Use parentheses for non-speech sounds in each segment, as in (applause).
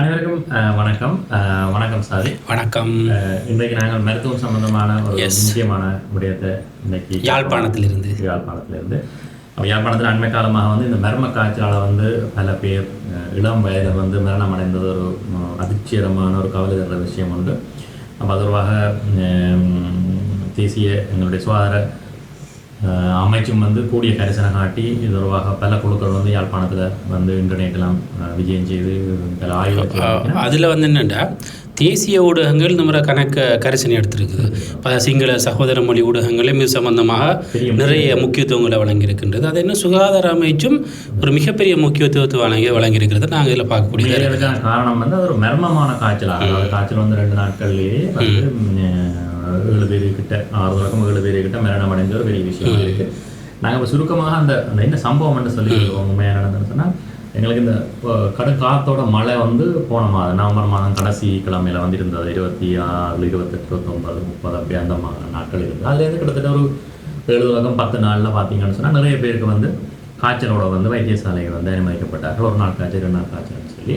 அனைவருக்கும் வணக்கம். வணக்கம் சாதி வணக்கம். இன்றைக்கு நாங்கள் மருத்துவம் சம்பந்தமான ஒரு. முக்கியமான விடயத்தை இன்னைக்கு யாழ்ப்பாணத்திலிருந்து. யாழ்ப்பாணத்திலிருந்து. அப்ப யாழ்ப்பாணத்தில் அண்மை காலமாக வந்து இந்த மர்ம காய்ச்சலால் வந்து பல பேர் இளம் வயதில் வந்து மரணம் அடைந்தது ஒரு அதிர்ச்சிகரமான ஒரு கவலை தர விஷயம் உண்டு. அப்போ அது தொடர்பாக உம், தேசிய எங்களுடைய சுகாதார அமைச்சும் வந்து கூடிய கரிசனை காட்டி இது தொடர்பாக பல குழுக்கள் வந்து யாழ்ப்பாணத்தில் வந்து இன்டர்நெட்லாம் விஜயம் செய்து பல ஆய்வு அதில் வந்து என்னென்னா தேசிய ஊடகங்கள் முறை கணக்க கரிசனை எடுத்திருக்குது. பல சிங்கள சகோதர மொழி ஊடகங்களும் இது சம்பந்தமாக நிறைய முக்கியத்துவங்களை வழங்கியிருக்கின்றது. அது என்ன சுகாதார அமைச்சும் ஒரு மிகப்பெரிய முக்கியத்துவத்தை வழங்கி வழங்கியிருக்கிறது. நாங்கள் இதில் பார்க்கக்கூடியது இதுக்கான காரணம் வந்து ஒரு மர்மமான காய்ச்சல். அதாவது காய்ச்சல் வந்து ரெண்டு நாட்கள்லயே ஏழு பேரு கிட்ட ஆறு தொடக்கம் ஏழு பேரு கிட்ட மரணம் அடைஞ்ச ஒரு பெரிய விஷயம் இருக்கு நாங்க இப்ப சுருக்கமாக அந்த அந்த என்ன சம்பவம்னு சொல்லி உண்மையாக நடந்ததுன்னு சொன்னா எங்களுக்கு இந்த கடும் காத்தோட மழை வந்து போன மாதம் நவம்பர் மாதம் கடைசி கிழமையில வந்து இருந்தது இருபத்தி ஆறு இருபத்தெட்டு இருபத்தொன்பது முப்பது அப்படி அந்த நாட்கள் இருக்குது அதுலேருந்து கிட்டத்தட்ட ஒரு ஏழு தொடக்கம் பத்து நாள்ல பார்த்தீங்கன்னு சொன்னா நிறைய பேருக்கு வந்து காய்ச்சலோட வந்து வைத்தியசாலைகள் வந்து அனுமதிக்கப்பட்டார்கள் ஒரு நாள் காய்ச்சல் ரெண்டு நாள் காய்ச்சல்னு சொல்லி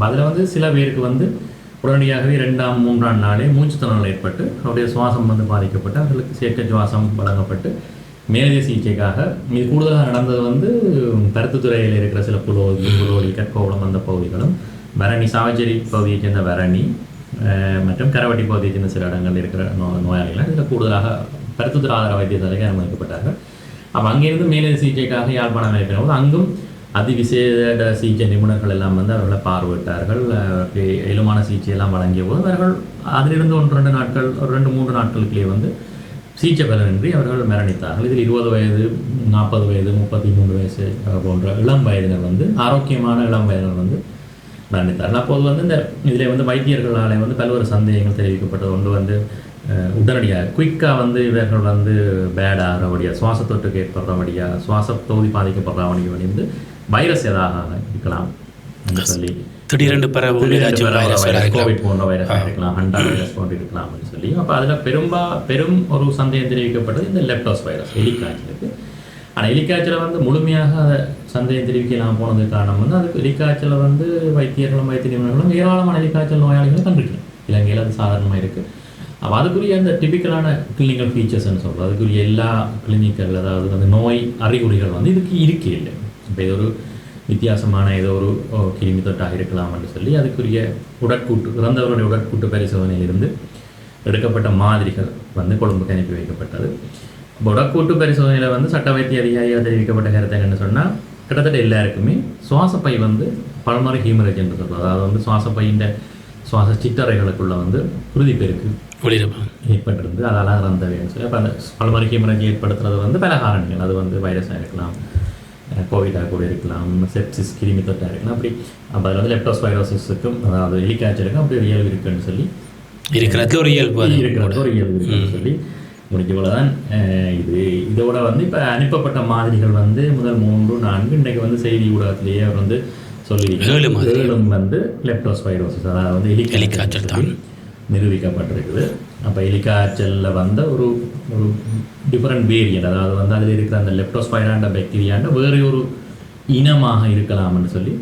அதுல வந்து சில பேருக்கு வந்து உடனடியாகவே ரெண்டாம் மூன்றாம் நாளே மூச்சு ஏற்பட்டு அவருடைய சுவாசம் வந்து பாதிக்கப்பட்டு அவர்களுக்கு சேர்க்க சுவாசம் வழங்கப்பட்டு மேலதிக சிகிச்சைக்காக இது கூடுதலாக நடந்தது வந்து பருத்துத்துறையில் இருக்கிற சில புலோதி புலோடி கற்கோளம் அந்த பகுதிகளும் பரணி சாவச்சேரி பகுதியைச் சேர்ந்த பரணி மற்றும் கரவட்டி பகுதியைச் சேர்ந்த சில இடங்கள் இருக்கிற நோ நோயாளிகள் இதில் கூடுதலாக பருத்துத்துறை ஆதார வைத்தியசாலைக்கு அனுமதிக்கப்பட்டார்கள். அப்போ அங்கேருந்து மேலதிக சிகிச்சைக்காக யாழ்ப்பாணம் இருக்கிற போது அங்கும் அதிவிசேட சிகிச்சை நிபுணர்கள் எல்லாம் வந்து அவர்களை பார்வையிட்டார்கள். அவருக்கு சிகிச்சையெல்லாம் சிகிச்சை எல்லாம் வழங்கிய போது அவர்கள் அதிலிருந்து ஒன்று ரெண்டு நாட்கள் ஒரு ரெண்டு மூன்று நாட்களுக்குள்ளே வந்து சிகிச்சை பலனின்றி அவர்கள் மரணித்தார்கள். இதில் இருபது வயது நாற்பது வயது முப்பத்தி மூன்று வயசு போன்ற இளம் வயதினர் வந்து ஆரோக்கியமான இளம் வயதினர் வந்து மரணித்தார்கள். அப்போது வந்து இந்த இதில் வந்து வைத்தியர்களாலே வந்து பல்வேறு சந்தேகங்கள் தெரிவிக்கப்பட்டது. ஒன்று வந்து உடனடியாக குயிக்காக வந்து இவர்கள் வந்து பேடாகிறபடியாக சுவாசத்தொட்டுக்கு ஏற்படுறபடியாக தொற்றுக்கு ஏற்படுறபடியா சுவாச தொகுதி வந்து வைரஸ் ஏதாக இருக்கலாம் சொல்லி திடீரென்று கோவிட் போன்ற வைரஸ் இருக்கலாம் ஹண்டா வைரஸ் போன்று இருக்கலாம் சொல்லி. அப்போ அதில் பெரும்பா பெரும் ஒரு சந்தேகம் தெரிவிக்கப்பட்டது இந்த லெப்டோஸ் வைரஸ் எலிக்காய்ச்சலுக்கு ஆனால் எலிக்காய்ச்சலை வந்து முழுமையாக சந்தேகம் தெரிவிக்கலாம் போனதுக்கு காரணம் வந்து அதுக்கு எலிக்காய்ச்சலை வந்து வைத்தியர்களும் வைத்திய நிபுணர்களும் ஏராளமான எலிக்காய்ச்சல் நோயாளிகளை கண்டிருக்கலாம் இலங்கையில் அது சாதாரணமாக இருக்குது அப்போ அதுக்குரிய அந்த டிபிக்கலான கிளினிக்கல் ஃபீச்சர்ஸ்னு சொல்கிறோம் அதுக்குரிய எல்லா கிளினிக்கல் அதாவது அந்த நோய் அறிகுறிகள் வந்து இதுக்கு இருக்கே இல்லை. இப்போ இது ஒரு வித்தியாசமான ஏதோ ஒரு கிருமி தொட்டாக இருக்கலாம்னு சொல்லி அதுக்குரிய உடற்கூட்டு இறந்தவருடைய உடற்கூட்டு பரிசோதனையிலிருந்து எடுக்கப்பட்ட மாதிரிகள் வந்து கொழும்புக்கு அனுப்பி வைக்கப்பட்டது. உடற்கூட்டு பரிசோதனையில் வந்து சட்ட வைத்திய அதிகாரியாக தெரிவிக்கப்பட்ட கருத்து என்னன்னு சொன்னால் கிட்டத்தட்ட எல்லாருக்குமே சுவாசப்பை வந்து பல்மறை ஹீமரேஜ் என்று சொல்றது. அதாவது வந்து சுவாசப்பையின் சுவாச சிற்றறைகளுக்குள்ள வந்து உறுதிப்பெருக்கு ஒளிரப்பா ஏற்பட்டிருந்து அதால் இறந்தவைன்னு சொல்லி அப்போ அந்த பல்மறை ஹீமரேஜ் ஏற்படுத்துறது வந்து பல காரணங்கள் அது வந்து வைரஸாக இருக்கலாம். கோவிடாக கூட இருக்கலாம். செப்சிஸ் கிருமி தொட்டாக இருக்கலாம். அப்படி அப்போ அதில் வந்து லெப்டோஸ் வைரோசிஸுக்கும் அதாவது எலிக்காய்ச்சலுக்கும் அப்படி ஒரு இயல்பு இருக்குன்னு சொல்லி இருக்கிறதுல ஒரு இயல்பு அது. இருக்கிறது ஒரு இயல்பு இருக்குன்னு சொல்லி முடிஞ்ச போலதான் அஹ், இது. இதோட வந்து இப்போ அனுப்பப்பட்ட மாதிரிகள் வந்து முதல் மூன்று நான்கு இன்றைக்கு வந்து செய்தி ஊடகத்திலேயே அவர் வந்து சொல்லி ஏழு மாதிரி. ஏழும் வந்து லெப்டோஸ் வைரோசிஸ் அதாவது வந்து எலிக்காய்ச்சல் தான். நிரூபிக்கப்பட்டிருக்குது. அப்போ எலிக்காய்ச்சல்ல வந்த ஒரு ஒரு டிஃபரெண்ட் வேரியன்ட் அதாவது வந்து அதில் இருக்கிற அந்த லெப்டோஸ்பைராண்ட பாக்டீரியாண்ட வேறு ஒரு இனமாக இருக்கலாம்னு சொல்லி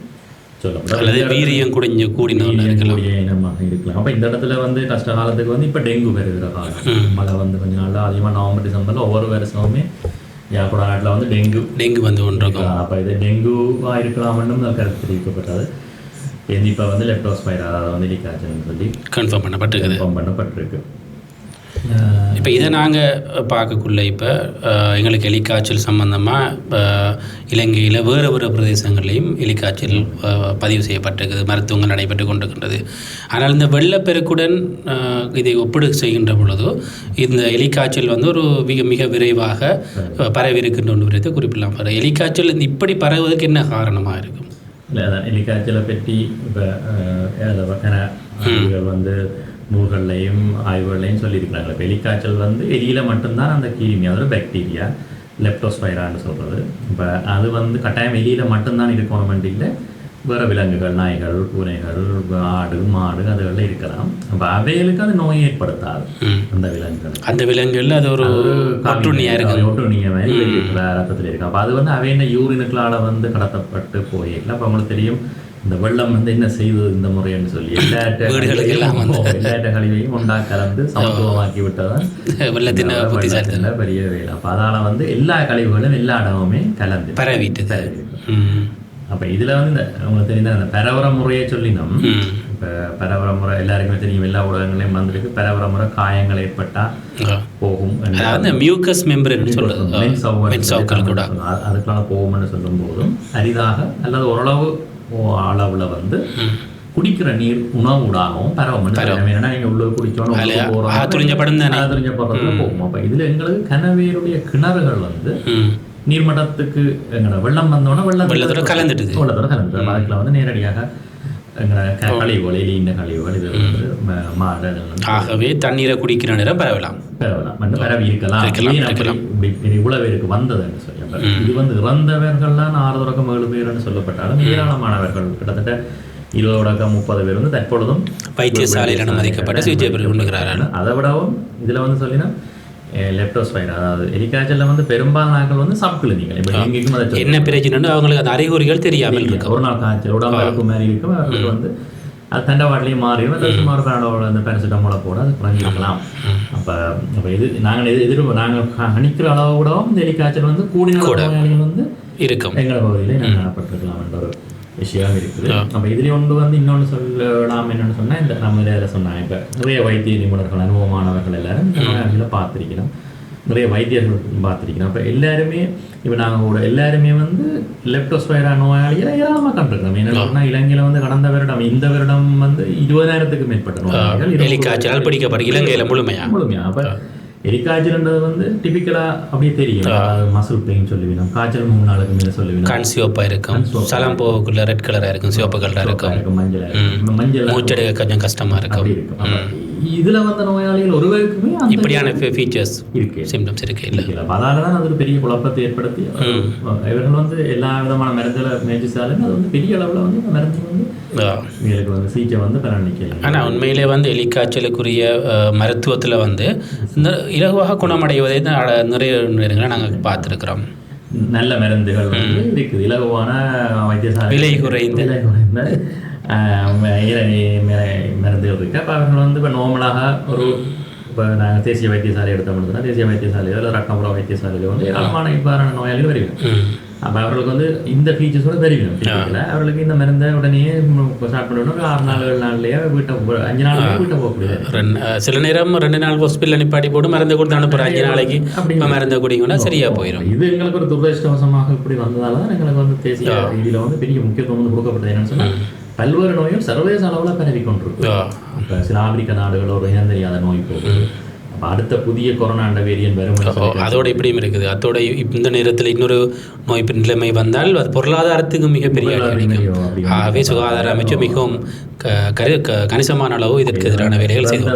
சொல்லப்படுது அல்லது வீரியம் குடிஞ்ச கூடிய இனமாக இருக்கலாம். அப்ப இந்த இடத்துல வந்து கஷ்ட காலத்துக்கு வந்து இப்ப டெங்கு வருகிற காலம். மழை வந்து கொஞ்ச நாள்ல அதிகமா நவம்பர் டிசம்பர்ல ஒவ்வொரு வருஷமுமே யாழ்ப்பாண நாட்டுல வந்து டெங்கு டெங்கு வந்து கொண்டிருக்கும். அப்ப இது டெங்குவா இருக்கலாம்னு கருத்து தெரிவிக்கப்பட்டது. இப்ப வந்து லெப்டோஸ்பைரா அதாவது வந்து சொல்லி கன்ஃபார்ம் பண்ணப்பட்டிருக்குது. கன்ஃபார்ம் பண்ணப்பட்டிருக்கு. இப்போ இதை நாங்கள் பார்க்கக்குள்ள இப்போ எங்களுக்கு எலிக்காய்ச்சல் சம்பந்தமாக இலங்கையில் வேறு வேறு பிரதேசங்கள்லையும் எலிக்காய்ச்சல் பதிவு செய்யப்பட்டிருக்குது மருத்துவங்கள் நடைபெற்று கொண்டிருக்கின்றது. ஆனால் இந்த வெள்ளப்பெருக்குடன் இதை ஒப்பிடு செய்கின்ற பொழுது இந்த எலிக்காய்ச்சல் வந்து ஒரு மிக மிக விரைவாக அஹ், பரவி இருக்கின்ற ஒன்று விரைத்து குறிப்பிடலாம். எலிக்காய்ச்சல் இப்படி பரவுவதற்கு என்ன காரணமாக இருக்கும்? இல்லை அதான் எலிக்காய்ச்சலை பற்றி இப்போ வந்து நூல்கள்லையும் ஆய்வுகள்லையும் சொல்லியிருக்கிறாங்க இப்போ எலிக்காய்ச்சல் வந்து எலியில் மட்டும்தான் அந்த கிருமி அதாவது பாக்டீரியா லெப்டோஸ்பைரான்னு சொல்கிறது இப்போ அது வந்து கட்டாயம் எலியில் மட்டும்தான் இருக்கணும் இல்லை வேறு விலங்குகள் நாய்கள் பூனைகள் ஆடு மாடு அதுகளில் இருக்கலாம். அப்போ அவைகளுக்கு அது நோயை ஏற்படுத்தாது. அந்த விலங்குகள் அந்த விலங்குகளில் அது ஒரு ஒட்டுண்ணியாக இருக்குது. ஒட்டுண்ணிய மாதிரி ரத்தத்தில் இருக்கு. அப்போ அது வந்து அவையின் யூரினுக்களால் வந்து கடத்தப்பட்டு போயிடல அப்போ உங்களுக்கு தெரியும் இந்த வெள்ளம் வந்து என்ன செய்தது இந்த முறைன்னு சொல்லி எல்லாட்ட எல்லாட்ட கழிவையும் ஒன்றா கலந்து சமத்துவமாக்கி விட்டதான் (laughs) வெள்ளத்தின் பெரிய வேலை. அப்போ அதால வந்து எல்லா கழிவுகளும் எல்லா இடமுமே கலந்து. பரவிட்டுது. பரவி. ம். அப்ப இதுல வந்து இந்த உங்களுக்கு தெரிந்த அந்த பரவர முறையை சொல்லினோம். இப்ப பரவர முறை எல்லாருக்குமே தெரியும் எல்லா ஊடகங்களையும் வந்திருக்கு. பரவர முறை காயங்கள் ஏற்பட்டா. போகும் மியூக்கஸ் மெம்பர்னு சொல்லுது மென் சவ்வர் மென் சவுக்கள் கூட. சொல்லுவாங்க. அது- அதுக்கெல்லாம் போகும்னு சொல்லும் போதும் அரிதாக அல்லது ஓரளவு அளவுல வந்து. குடிக்கிற நீர் உணவுடாகவும் பரவும். ஏன்னா நீங்க உள்ள தானே. ஆத்துறிஞ்சப்படுறதுல போகும். அப்ப இதுல எங்களுக்கு கனவேருடைய கிணறுகள் வந்து நீர்மட்டத்துக்கு எங்கட வெள்ளம் வந்தோடனே வெள்ளம் வெள்ளத்தோட கலந்துட்டுது. வெள்ளத்தோட கலந்து அதுக்குள்ள வந்து நேரடியாக ஆகவே தண்ணீரை குடிக்கிற நேரம் பரவலாம் பரவி இருக்கலாம் இவ்வளவு பேருக்கு வந்ததுன்னு சொல்லி அப்ப இது வந்து இறந்தவர்கள்லாம் ஆறு தொடக்கம் ஏழு பேர்னு சொல்லப்பட்டாலும் ஏராளமானவர்கள் கிட்டத்தட்ட இருபது தொடக்கம் முப்பது பேர் வந்து தற்பொழுதும் வைத்தியசாலையில் அனுமதிக்கப்பட்டு சிகிச்சை பெற்று கொண்டுகிறார்கள் அதை விடவும் இதுல வந்து சொல்லினா லெப்டோஸ்பைர் அதாவது எலிக்காய்ச்சல்ல வந்து பெரும்பாலான ஆட்கள் வந்து சப்கிளினிகள் இப்போ எங்கேயும் அதை என்ன பிரச்சனைன்னு அவங்களுக்கு அந்த அறிகுறிகள் தெரியாமல் இருக்கும். ஒரு நாள் காய்ச்சல் உடம்பு மாதிரி இருக்கும். அவர்களுக்கு வந்து அது தண்டவாட்டிலையும் மாறிடும். அது சும்மா ஒரு பேனோட அந்த பேரசிட்டமோல போட அது குறைஞ்சிருக்கலாம். அப்போ அப்போ இது நாங்கள் எது எதிர் நாங்கள் கணிக்கிற அளவு கூடவும் இந்த எலிக்காய்ச்சல் வந்து கூடின நோயாளிகள் வந்து இருக்கும். எங்கள பகுதியிலே நாங்கள் காணப்பட்டிருக்கலாம் என்ற விஷயம் இருக்குது. அப்போ இதுலேயே ஒன்று வந்து இன்னொன்று சொல்லலாம் என்னன்னு சொன்னா இந்த நம்ம இதில் சொன்னாங்க இப்போ நிறைய வைத்திய நிபுணர்கள் அனுபவமானவர்கள் எல்லாரும் நோயாளிகளை பார்த்திருக்கிறோம் நிறைய வைத்தியர்கள் பார்த்திருக்கிறோம் அப்போ எல்லாருமே இப்போ நாங்கள் கூட எல்லாருமே வந்து லெப்டோஸ்பைரா நோயாளிகளை ஏராளமாக கண்டிருக்கிறோம் என்ன சொன்னால் இலங்கையில் வந்து கடந்த வருடம் இந்த வருடம் வந்து இருபதாயிரத்துக்கு மேற்பட்ட நோயாளிகள் பிடிக்கப்படும் இலங்கையில் முழுமையா? முழுமையா. அப்போ எலிக்காய்ச்சல்ன்றது வந்து டிபிக்கலா அப்படியே தெரியும். மசில் பெயின் சொல்லுவீங்க காய்ச்சல் மூணு நாளுக்கு மேலே சொல்லுவீங்க கண் சிவப்பாக இருக்கும். சலம் போகக்குள்ள ரெட் கலராக இருக்கும். சிவப்பு கலராக இருக்கும் மஞ்சள். மஞ்சள் மூச்செடுக்க கொஞ்சம் கஷ்டமாக இருக்கும். இதுல வந்த நோயாளிகள் ஒருவருக்குமே இப்படியான ஃபீச்சர்ஸ் இருக்கு. சிம்டம்ஸ் இருக்கு இல்லை. அதால தான் அது ஒரு பெரிய குழப்பத்தை ஏற்படுத்தி இவர்கள் வந்து எல்லா விதமான மருந்துகளை முயற்சிச்சாலும் அது வந்து பெரிய அளவுல வந்து மருந்து வந்து இவங்களுக்கு வந்து சிகிச்சை வந்து பரணிக்கல ஆனால் உண்மையிலே வந்து எலிக்காய்ச்சலுக்குரிய மருத்துவத்தில் வந்து இந்த இலகுவாக குணமடைவதை நிறைய நேரங்களை நாங்கள் பார்த்துருக்குறோம். நல்ல மருந்துகள் வந்து இருக்குது. இலகுவான வைத்தியசாலை விலை குறைந்த. விலை மருந்துகள் இருக்கு அப்போ அவர்கள் வந்து இப்போ நார்மலாக ஒரு இப்போ நாங்கள் தேசிய வைத்தியசாலை எடுத்தோம்னா தேசிய வைத்தியசாலையோ இல்லை ரக்கம்புரம் வைத்தியசாலையிலோ வந்து ஏராளமான இவ்வாறான நோயாளிகள் வருகிறாங்க ம். அப்போ அவர்களுக்கு வந்து இந்த ஃபீச்சர்ஸோட தெரியும். தெரியல அவர்களுக்கு இந்த மருந்தை உடனே ஸ்டார்ட் பண்ணணும். ஒரு ஆறு நாள் ஏழு நாள்லயே வீட்டை அஞ்சு நாள் வீட்டை அஹ், சில நேரம் ரெண்டு நாள் ஹாஸ்பிட்டல் நிப்பாட்டி போட்டு மருந்து கொடுத்து அனுப்புகிற அஞ்சு நாளைக்கு இப்போ மருந்து குடிங்கன்னா சரியா போயிடும் இது எங்களுக்கு ஒரு துரதிருஷ்டவசமாக இப்படி வந்ததால தான் எங்களுக்கு வந்து தேசிய ரீதியில வந்து பெரிய முக்கியத்துவம் வந்து கொடுக்கப்பட்டது. என்னன்னு சொன்னா பல்வேறு நோயும் சர்வதேச அளவுல பரவி கொண்டிருக்கு இப்போ சில ஆப்பிரிக்க நாடுகள் ஒரு இனம் தெரியாத நோய் போகுது அப்ப அடுத்த புதிய கொரோனா வேரியன்ட் வரும் அதோட இப்படியும் இருக்குது. அதோட இந்த நேரத்தில் இன்னொரு நோய் நிலைமை வந்தால் அது பொருளாதாரத்துக்கு மிகப்பெரிய ஆகவே சுகாதார அமைச்சு மிகவும் கரு கணிசமான அளவு இதற்கு எதிரான வேலைகள் செய்து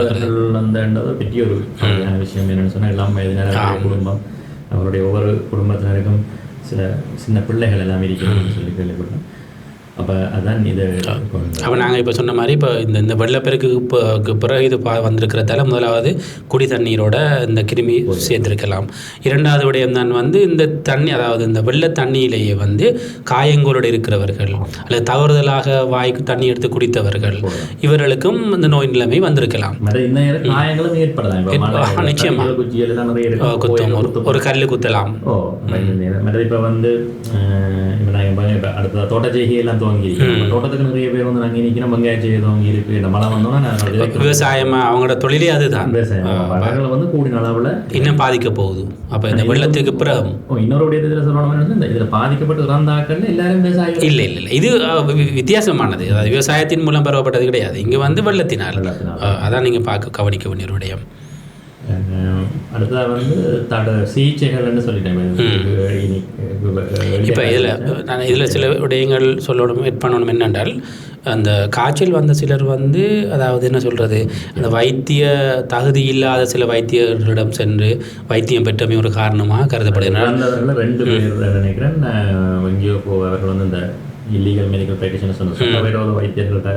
வந்தது பெரிய ஒரு விஷயம் என்னன்னு சொன்னா இளம் வயதினர் குடும்பம் அவருடைய ஒவ்வொரு குடும்பத்தினருக்கும் சில சின்ன பிள்ளைகள் எல்லாம் இருக்கிறது சொல்லி கேள்விப்பட்டேன். அப்ப அதான் இது அப்போ நாங்கள் இப்போ சொன்ன மாதிரி இப்போ இந்த இந்த வெள்ளப்பெருக்கு இப்போ பிறகு இது பா வந்திருக்கிறதால முதலாவது குடி தண்ணீரோட இந்த கிருமி சேர்த்திருக்கலாம் இரண்டாவது விடயம் தான் வந்து இந்த தண்ணி அதாவது இந்த வெள்ள தண்ணியிலேயே வந்து காயங்களோடு இருக்கிறவர்கள் அல்லது தவறுதலாக வாய்க்கு தண்ணி எடுத்து குடித்தவர்கள் இவர்களுக்கும் இந்த நோய் நிலைமை வந்திருக்கலாம். நிச்சயமா. குத்தம். ஒரு கல் குத்தலாம். இப்போ வந்து அடுத்த தோட்டச்செய்கை நம்ம தோட்டத்துக்கு நிறைய பேர் வந்து நாங்கள் நிற்கிறோம் வெங்காய செய்கை துவங்கி இருக்கு இந்த மழை வந்தோம்னா. விவசாயமா அவங்களோட தொழிலே அதுதான் விவசாயம் வந்து கூடின அளவில் இன்னும் பாதிக்க போகுது அப்போ இந்த வெள்ளத்துக்கு பிறகு ஓ இன்னொரு இதில் சொல்லணும் இந்த இதில் பாதிக்கப்பட்டு இறந்தாக்கள் எல்லாரும் விவசாயிகள் இல்லை இல்லை இல்லை இது வித்தியாசமானது அதாவது விவசாயத்தின் மூலம் பெறப்பட்டது கிடையாது இங்கே வந்து வெள்ளத்தினால் அதான் நீங்கள் பார்க்க கவனிக்க வேண்டிய விடயம் அஹ், அடுத்ததா வந்து தட சிகிச்சைகள்னு சொல்லிட்டேன். இனி, இப்போ இதில் நான் இதில் சில விடயங்கள் சொல்லணும் எட் பண்ணணும் என்னென்றால் அந்த காய்ச்சல் வந்த சிலர் வந்து அதாவது என்ன சொல்கிறது அந்த வைத்திய தகுதி இல்லாத சில வைத்தியர்களிடம் சென்று வைத்தியம் பெற்றமை ஒரு காரணமாக கருதப்படுகிறது. இறந்தவர்கள் ரெண்டு பேர் நினைக்கிறேன். எங்கேயோ அவர்கள் வந்து இந்த இல்லீகல் மெடிக்கல் ப்ராக்டிஷனர்ஸ் வந்து சட்டவிரோத வைத்தியர்கள்ட்ட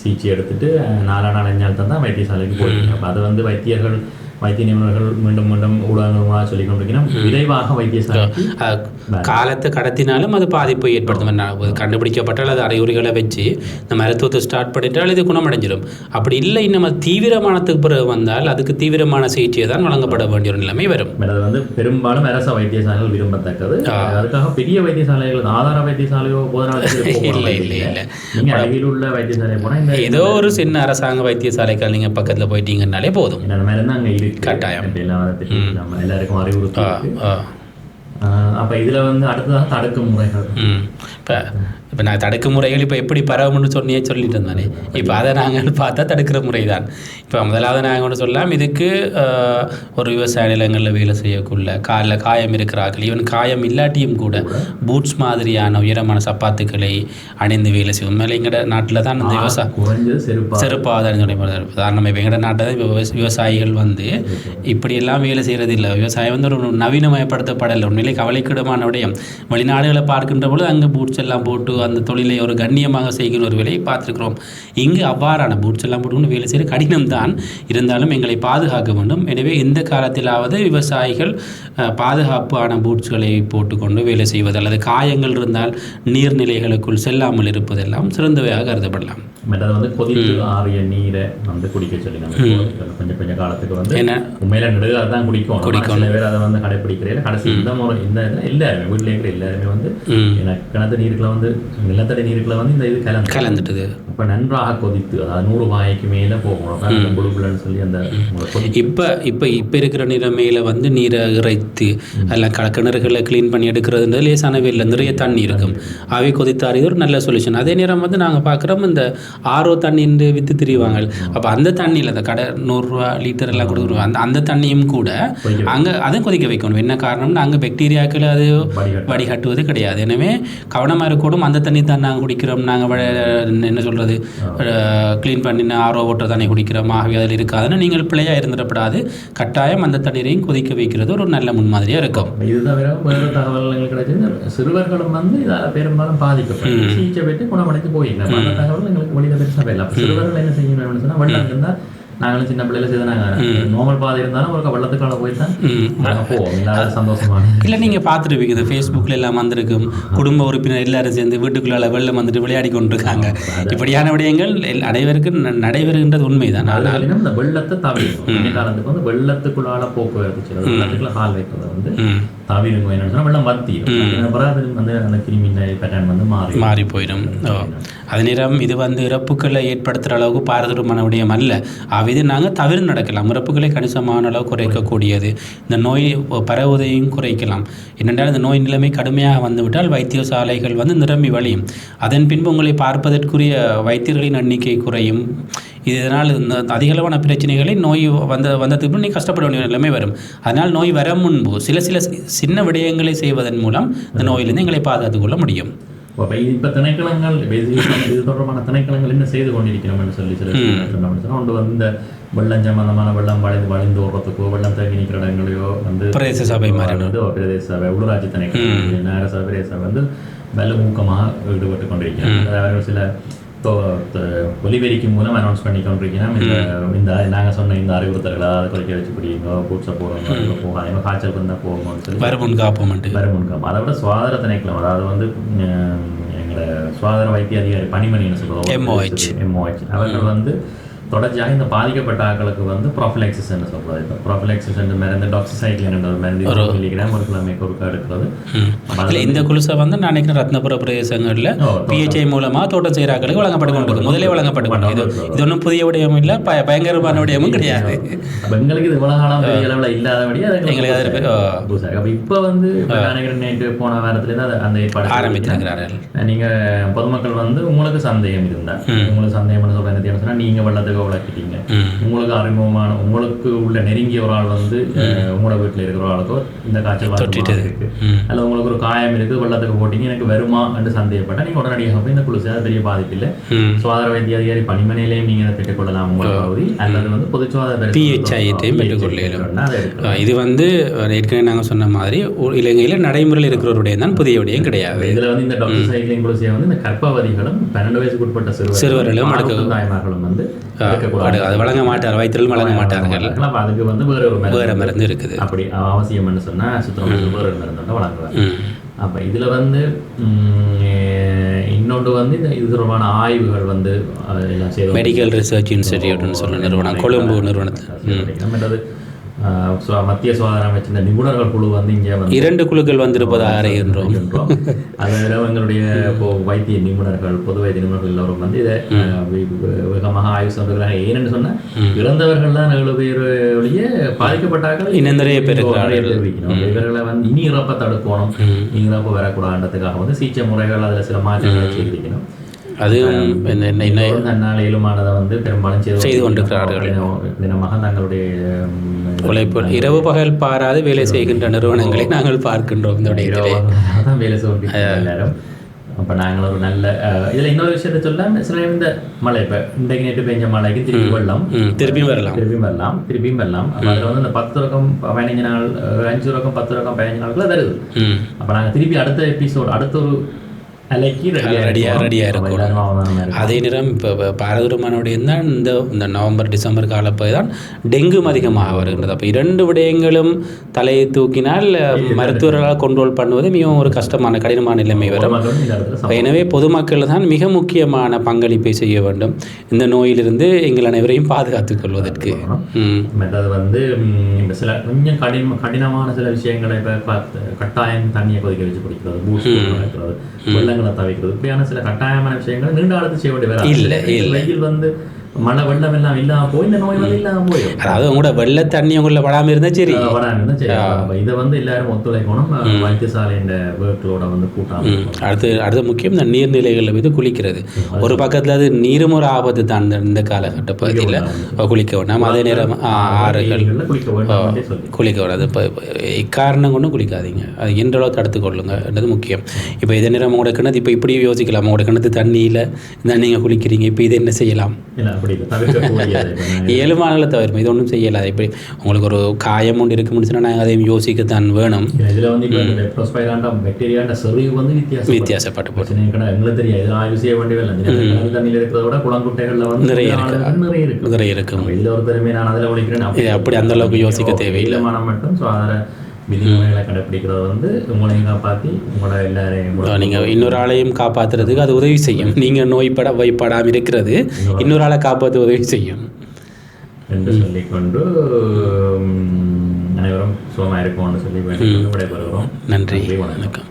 சிகிச்சை எடுத்துட்டு நாலா நாள் அஞ்சு நாள் தான் வைத்தியசாலைக்கு போயிருக்காங்க அப்போ அது வந்து வைத்தியர்கள் வைத்திய நிபுணர்கள் மீண்டும் மீண்டும் ஊடகங்கள் மூலமாக சொல்லிக் கொண்டிருக்கிறோம் விரைவாக வைத்தியசாலைக்கு அஹ், காலத்தை கடத்தினாலும் அது பாதிப்பை ஏற்படுத்தும். கண்டுபிடிக்கப்பட்டால் அது அறிகுறிகளை வச்சு இந்த மருத்துவத்தை ஸ்டார்ட் பண்ணிட்டால் இது குணமடைஞ்சிடும் அப்படி இல்லை நம்ம தீவிரமானத்துக்கு பிறகு வந்தால் அதுக்கு தீவிரமான சிகிச்சை தான் வழங்கப்பட வேண்டிய ஒரு நிலைமை வரும். அது வந்து பெரும்பாலும் அரச வைத்தியசாலைகள் விரும்பத்தக்கது. அதுக்காக பெரிய வைத்தியசாலைகள் ஆதார வைத்தியசாலையோ இல்லை, இல்லை, இல்லை. அருகில் உள்ள வைத்தியசாலை போனா இந்த ஏதோ ஒரு சின்ன அரசாங்க வைத்தியசாலைக்கு நீங்கள் பக்கத்தில் போயிட்டீங்கன்னாலே போதும். அங்க இருக்கு கட்டாயம். அப்படிலாம் அப்ப இதுல வந்து அடுத்ததாக தடுக்கும் முறைகள். இப்போ இப்போ நான் தடுக்கும் முறைகள் இப்போ எப்படி பரவும்னு சொன்னியே சொல்லிட்டு இருந்தானே இப்போ அதை நாங்கள் பார்த்தா தடுக்கிற முறை தான் இப்போ முதலாவது நாங்கள் ஒன்று சொல்லலாம் இதுக்கு ஒரு விவசாய நிலங்களில் வேலை செய்யக்குள்ள காலில் காயம் இருக்கிறார்கள். ஈவன் காயம் இல்லாட்டியும் கூட பூட்ஸ் மாதிரியான உயரமான சப்பாத்துக்களை அணிந்து வேலை செய்யும். உண்மையில எங்கட நாட்டில் தான் இந்த விவசாய குறைஞ்சது செருப்பா செருப்பாதாரம் சொல்லி உதாரணம் இப்போ எங்கட நாட்டில் தான் விவச- விவசாயிகள் வந்து இப்படியெல்லாம் வேலை செய்கிறது இல்லை. விவசாயம் வந்து ஒரு நவீனமயப்படுத்தப்படலை. உண்மையிலே கவலைக்கிடமான விடயம் வெளிநாடுகளை பார்க்கின்ற பொழுது அங்கே பூட்ஸ் எல்லாம் போட்டு அந்த தொழிலை ஒரு கண்ணியமாக செய்கிற ஒரு வேலையை பார்த்துருக்கிறோம். இங்கு அவ்வாறான பூட்ஸ் எல்லாம் போட்டுக்கொண்டு வேலை செய்கிற கடினம் தான் இருந்தாலும் எங்களை பாதுகாக்க வேண்டும். எனவே இந்த காலத்திலாவது விவசாயிகள் பாதுகாப்பான பூட்ஸ்களை போட்டுக்கொண்டு வேலை செய்வது அல்லது காயங்கள் இருந்தால் நீர்நிலைகளுக்குள் செல்லாமல் இருப்பதெல்லாம் சிறந்தவையாக கருதப்படலாம். மற்றது வந்து கொதித்து ஆறிய நீரை வந்து குடிக்க சொல்லி நம்ம கொஞ்சம் கொஞ்சம் காலத்துக்கு வந்து என்ன? உண்மையில நெடுகால தான் குடிக்கும். சில பேர் அதை வந்து கடைப்பிடிக்கிறேன். கடைசி இந்த முறை இந்த எல்லாருமே. வீட்டில் இருக்கிற எல்லாருமே வந்து எனக்கு கிணத்து நீருக்குள்ள வந்து நிலத்தடி நீருக்குள்ள வந்து இந்த இது கலந்து. கலந்துட்டுது. அப்ப நன்றாக கொதித்து அதாவது நூறு வாய்க்கு மேல போகணும். புழுப்புலன்னு சொல்லி அந்த இப்போ இப்போ இப்போ இருக்கிற நிலைமையில் வந்து நீரை இறைத்து எல்லாம் க கிணறுகளை க்ளீன் பண்ணி எடுக்கிறதுன்றது லேசான வேலை நிறைய தண்ணி இருக்கும். அவை கொதித்தாரி ஒரு நல்ல சொல்யூஷன் அதே நேரம் வந்து நாங்கள் பார்க்குறோம் இந்த ஆரோ தண்ணின்னு விற்று திரிவாங்க. அப்போ அந்த தண்ணியில் அந்த கடை நூறுரூவா லிட்டர் எல்லாம் கொடுக்குறோம் அந்த அந்த தண்ணியும் கூட அங்கே அதை கொதிக்க வைக்கணும். என்ன காரணம்னா அங்கே பாக்டீரியாக்கள் அது வடிகட்ட வடிகட்டுவது கிடையாது. எனவே கவனமாக இருக்கணும். அந்த தண்ணி தான் நாங்கள் குடிக்கிறோம். நாங்கள் என்ன சொல்கிறது க்ளீன் பண்ணின ஆர்ஓ வாட்டர் தானே குடிக்கிறோம் ஆகவே அதில் இருக்காதுன்னு நீங்கள் பிள்ளையாக இருந்துடப்படாது. கட்டாயம் அந்த தண்ணீரையும் கொதிக்க வைக்கிறது ஒரு நல்ல முன்மாதிரியாக இருக்கும். இது தவிர வேறு தகவல்கள் கிடைச்சது. சிறுவர்களும் வந்து இதால பெரும்பாலும் பாதிக்கப்படும். சிகிச்சை பெற்று குணமடைந்து போயிருந்தோம் அந்த தகவல் எங்களுக்கு வெளியில பெருசாக அப்போ சிறுவர்கள் என்ன செய்யணும்னு சொன்னா வெள்ளம் இருந்தா நாங்களும் சின்ன பிள்ளைல செய்த நாங்க நார்மல் பாதை இருந்தாலும் ஒரு வெள்ளத்துக்கால போய் தான் போவோம். இல்லாத சந்தோஷமான (laughs) இல்லை நீங்கள் பார்த்துருப்பீங்க. இது ஃபேஸ்புக்கில் எல்லாம் வந்திருக்கும். குடும்ப உறுப்பினர் எல்லாரும் சேர்ந்து வீட்டுக்குள்ளால வெள்ளம் வந்துட்டு விளையாடி கொண்டிருக்காங்க. இப்படியான விடயங்கள் அனைவருக்கும் நடைபெறுகின்றது உண்மைதான். ஆனால் இந்த வெள்ளத்தை தவிரும் காலத்துக்கு வந்து வெள்ளத்துக்குள்ளால போக்குவரத்து செய்யறது வெள்ளத்துக்குள்ள கால் வைக்கிறத வந்து தவிருங்க என்னன்னு வெள்ளம் வத்திடும் அப்புறம் அது வந்து அந்த கிருமி பேட்டர்ன் வந்து மாறி மாறி போயிடும். அதே நேரம் இது வந்து இறப்புகளை ஏற்படுத்துகிற அளவுக்கு பாரதூரமான விடயம் அல்ல. ஆகவே இது நாங்கள் தவிர நடக்கலாம். இறப்புகளை கணிசமான அளவு குறைக்கக்கூடியது. இந்த நோய் பரவுவதையும் குறைக்கலாம். என்னென்றால் இந்த நோய் நிலைமை கடுமையாக வந்துவிட்டால் வைத்தியசாலைகள் வந்து நிரம்பி வழியும். அதன் பின்பு உங்களை பார்ப்பதற்குரிய வைத்தியர்களின் எண்ணிக்கை குறையும். இதனால் இந்த அதிகளவான பிரச்சனைகளை நோய் வந்த வந்ததுக்கு நீ கஷ்டப்பட வேண்டிய நிலைமை வரும். அதனால் நோய் வர முன்பு சில சில சின்ன விடயங்களை செய்வதன் மூலம் இந்த நோயிலிருந்து எங்களை பாதுகாத்துக் கொள்ள முடியும். இப்ப திணைக்களங்கள் basically இது தொடர்பான திணைக்களங்கள் என்ன செய்து கொண்டிருக்கிறோம்னு சொல்லி சில சொன்னோம்னு சொன்னா ஒன்று வந்து இந்த வெள்ளம் சம்பந்தமான வெள்ளம் வளைந்து வளைந்து ஓடுறதுக்கோ வெள்ளம் தேங்கி நிற்கிற இடங்களையோ வந்து பிரதேச சபை வந்து பிரதேச சபை உள்ளூராட்சி திணைக்களம். நேர சபை வந்து வெள்ள ஊக்கமாக ஈடுபட்டு கொண்டிருக்கிறாங்க அவர்கள் சில ஒலிபெருக்கி மூலம் அனௌன்ஸ் பண்ணி கொண்டிருக்கிறோம் இந்த நாங்கள் சொன்ன இந்த அறிவுறுத்தல்களை அதாவது குறைக்க வச்சு குடிங்க பூட்ஸை போடுங்க போகாதீங்க காய்ச்சல் இருந்தால் போகணும்னு சொல்லி வருமுன் அதை விட சுகாதார திணைக்களம் அதாவது வந்து எங்களோட சுகாதார வைத்திய அதிகாரி பணிமணின்னு சொல்லுவோம் MOH. எம்ஓஹெச் அவர்கள் வந்து தொடர்ச்சியாக இந்த பாதிக்கப்பட்ட ஆட்களுக்கு வந்து ப்ராஃபிலாக்சிஸ் சொல்றது. இப்போ ப்ராஃபிலாக்சிஸ் மருந்து டாக்ஸிசைக்ளின் என்ற ஒரு மருந்து இருபது மில்லிகிராம் ஒரு கிழமைக்கு ஒருக்கா எடுக்கிறது. அது இந்த குலுசை வந்து நான் நினைக்கிறேன் ரத்னபுர பிரதேசங்களில் பிஹெச்ஐ மூலமாக தோட்டம் செய்கிறாக்களுக்கு வழங்கப்பட்டு கொண்டிருக்கு முதலே வழங்கப்பட்டு கொண்டு இது இது ஒன்றும் புதிய விடயமும் இல்லை. ப பயங்கரமான விடயமும் கிடையாது. எங்களுக்கு இது இவ்வளவு காலம் பெரிய அளவில் இல்லாதபடி அது எங்களுக்கு இருக்கு. அப்ப இப்போ வந்து நினைக்கிறேன் நேற்று போன வாரத்துலேருந்து அது அந்த ஏற்பாடு ஆரம்பித்திருக்கிறார்கள் நீங்க பொதுமக்கள் வந்து உங்களுக்கு சந்தேகம் இருந்தா. உங்களுக்கு சந்தேகம் சொல்ற என்ன சொன்னா நீங்க வெள்ளத்துக்கு ம். உங்களுக்கு அறிமுகமான உங்களுக்கு உள்ள நெருங்கிய ஒரு ஆள் வந்து உங்களோட வீட்டுல இருக்கிற ஒரு ஆளுக்கோ இந்த காய்ச்சல் இருக்கு. ம். அல்லது உங்களுக்கு ஒரு காயம் இருக்கு வெள்ளத்துக்கு போட்டீங்க எனக்கு வருமா என்று சந்தேகப்பட்டா நீங்க உடனடியாக போய் இந்த குளிச்சு அது பெரிய பாதிப்பு இல்லை. சுகாதார வைத்திய அதிகாரி பணிமனையிலையும் நீங்க அதை பெற்றுக்கொள்ளலாம் உங்கள் பகுதி. அல்லது வந்து பொது சுகாதார PHI-யையும் பெற்றுக்கொள்ள இயலும். அதை எடுக்கலாம். அஹ் இது வந்து ஏற்கனவே நாங்கள் சொன்ன மாதிரி இலங்கையில் நடைமுறையில் இருக்கிற ஒரு விடயம் தான் புதிய விடயம் கிடையாது. இதுல வந்து இந்த டாக்டர் சைக்கிளிங் குளிசியை வந்து இந்த கர்ப்பவதிகளும் பன்னெண்டு வயசுக்கு உட்பட்ட சிறுவர் சிறுவர்களும் தாய்மார்களும் வந்து. அது வழங்க மாட்டார் வயிற்றில் வழங்க மாட்டார்கள். அப்ப அதுக்கு வந்து வேற ஒரு வேறு மருந்து இருக்குது. அப்படி அவசியம்னு சொன்னா சுத்தம் வேற ஒரு மருந்து ம். அப்ப இதுல வந்து இன்னொன்று வந்து இந்த இது தொடர்பான ஆய்வுகள் வந்து மெடிக்கல் ரிசர்ச் இன்ஸ்டிடியூட்னு சொல்ல நிறுவனம் கொழும்பு நிறுவனத்தில் மத்திய சுகாதார அமைச்சின் நிபுணர்கள் குழு வந்து இங்கே வந்து இரண்டு குழுக்கள் வந்திருப்பதாக அறிகின்றோம். அதில் எங்களுடைய (laughs) இப்போ வைத்திய நிபுணர்கள் பொது வைத்திய நிபுணர்கள் எல்லோரும் வந்து இதை வேகமாக ஆய்வு செய்கிறாங்க ஏன்னு சொன்னா இறந்தவர்கள் தான் ஏழு பேர் ஒழிய பாதிக்கப்பட்டார்கள் நிறைய பேர். இவர்களை வந்து இனி இறப்பை தடுக்கணும். இனி இறப்பு வரக்கூடாதுன்றதுக்காக வந்து சிகிச்சை முறைகள் அதுல சில மாற்றங்களை செய்திருக்கணும் அதுவும் தன்னால் இயலுமானதை வந்து பெரும்பாலும் செய்து கொண்டிருக்கிறார்கள். தினம்- தினமாக தங்களுடைய உழைப்பு இரவு பகல் பாராது வேலை செய்கின்ற நிறுவனங்களை நாங்கள் பார்க்கின்றோம் இந்த வேலை செய்வோம் எல்லாரும். அப்ப நாங்கள் ஒரு நல்ல இதுல இன்னொரு விஷயத்தை சொல்ல சில இந்த மழை இப்ப இன்றைக்கு நேற்று பெஞ்ச மழைக்கு திருப்பி வெள்ளம். ம், திருப்பியும் வரலாம் திருப்பியும் வரலாம் திருப்பியும் வரலாம் அதுல வந்து இந்த பத்து ரகம் பதினஞ்சு நாள் அஞ்சு ரகம் பத்து ரகம் பதினஞ்சு நாளுக்குள்ள வருது. அப்ப நாங்க திருப்பி அடுத்த எபிசோட் அடுத்த ஒரு அலைக்கு ரெடியா ரெடியா ரெடியா இருக்கும் அதே நேரம் இப்போ பாரதூரமானுடைய தான் இந்த இந்த நவம்பர் டிசம்பர் காலப்போய் தான் டெங்கும் அதிகமாக வருகின்றது. அப்போ இரண்டு விடயங்களும் தலையை தூக்கினால் மருத்துவர்களால் கண்ட்ரோல் பண்ணுவது மிகவும் ஒரு கஷ்டமான கடினமான நிலைமை வரும். எனவே பொதுமக்கள் தான் மிக முக்கியமான பங்களிப்பை செய்ய வேண்டும். இந்த நோயிலிருந்து எங்கள் அனைவரையும் பாதுகாத்துக் கொள்வதற்கு. மற்றது வந்து சில கொஞ்சம் கடின கடினமான சில விஷயங்களை இப்போ கட்டாயம் தண்ணியை கொதிக்க வச்சு குடிக்கிறது பூஸ்ட் நடக்கிறது வெள்ளங்களை தவிக்கிறது இப்படியான சில கட்டாயமான விஷயங்கள் நீண்ட காலத்து செய்ய வேண்டிய இல்ல, இல்ல. வந்து மழை வெள்ளம் எல்லாம் இல்லாம போய் இந்த நோய் வந்து இல்லாம போயிடும். அதாவது உங்களோட வெள்ளை தண்ணி உங்களை படாமல் இருந்தால் சரி. வராம இருந்தா சரி. இதை வந்து எல்லாரும் ஒத்துழைக்கணும். வைத்தியசாலையின் ஒர்க்லோட வந்து கூட்டாம. அடுத்து அடுத்த முக்கியம் இந்த நீர்நிலைகளில் போய் குளிக்கிறது. ஒரு பக்கத்தில் அது நீரும் ஒரு ஆபத்து தான் இந்த இந்த காலகட்ட பகுதியில் குளிக்க வேண்டாம். அதே நேரம் ஆறுகள் குளிக்க வேண்டாம் இப்போ இக்காரணம் கொண்டும் குளிக்காதீங்க. அது எந்த அளவு தடுத்து கொள்ளுங்கன்றது முக்கியம். இப்போ இதே நேரம் உங்களோட கிணத்து இப்போ இப்படி யோசிக்கலாம். உங்களோட கிணத்து தண்ணியில் நீங்கள் குளிக்கிறீங்க. இப்போ இது என்ன செய்யலாம்? இல்ல அப்படி இல்லை தவிர்க்கக்கூடியது இப்ப நான் (laughs) இயலுமானல தவிர இது ஒன்றும் செய்யலாது இப்படி உங்களுக்கு ஒரு காயம் ஒன்று இருக்கு முடிச்சுன்னா நாங்கள் அதையும் யோசிக்கத்தான் வேணும். இதுல வந்து பாக்டீரியாண்ட செறிவு வந்து வித்தியாசம் வித்தியாசப்பட்டு கிடையாது. எங்களுக்கு தெரியாது. இதெல்லாம் ஆய்வு செய்ய வேண்டிய தண்ணியில் இருக்கிறத விட குளங்குட்டைகள்ல வந்து நிறைய நிறைய இருக்கு. நிறைய இருக்கும் நம்ம இதுல ஒரு திறமையை நான் அதில் ஒழிக்கிறேன் அப்படி அந்த அளவுக்கு யோசிக்க தேவையில்லை. மட்டும் சுகாதார விதிமுறைகளை கடைப்பிடிக்கிறது வந்து உங்களையும் காப்பாத்தி உங்களோட எல்லாரையும் நீங்கள் இன்னொரு ஆளையும் காப்பாற்றுறதுக்கு அது உதவி செய்யும். நீங்கள் நோய்பட வைப்படாமல் இருக்கிறது இன்னொரு ஆளை காப்பாற்ற உதவி செய்யும். என்று சொல்லிக்கொண்டு அனைவரும் சுகமாக இருக்கும்னு சொல்லி விடைபெறுகிறோம். நன்றி. வணக்கம்.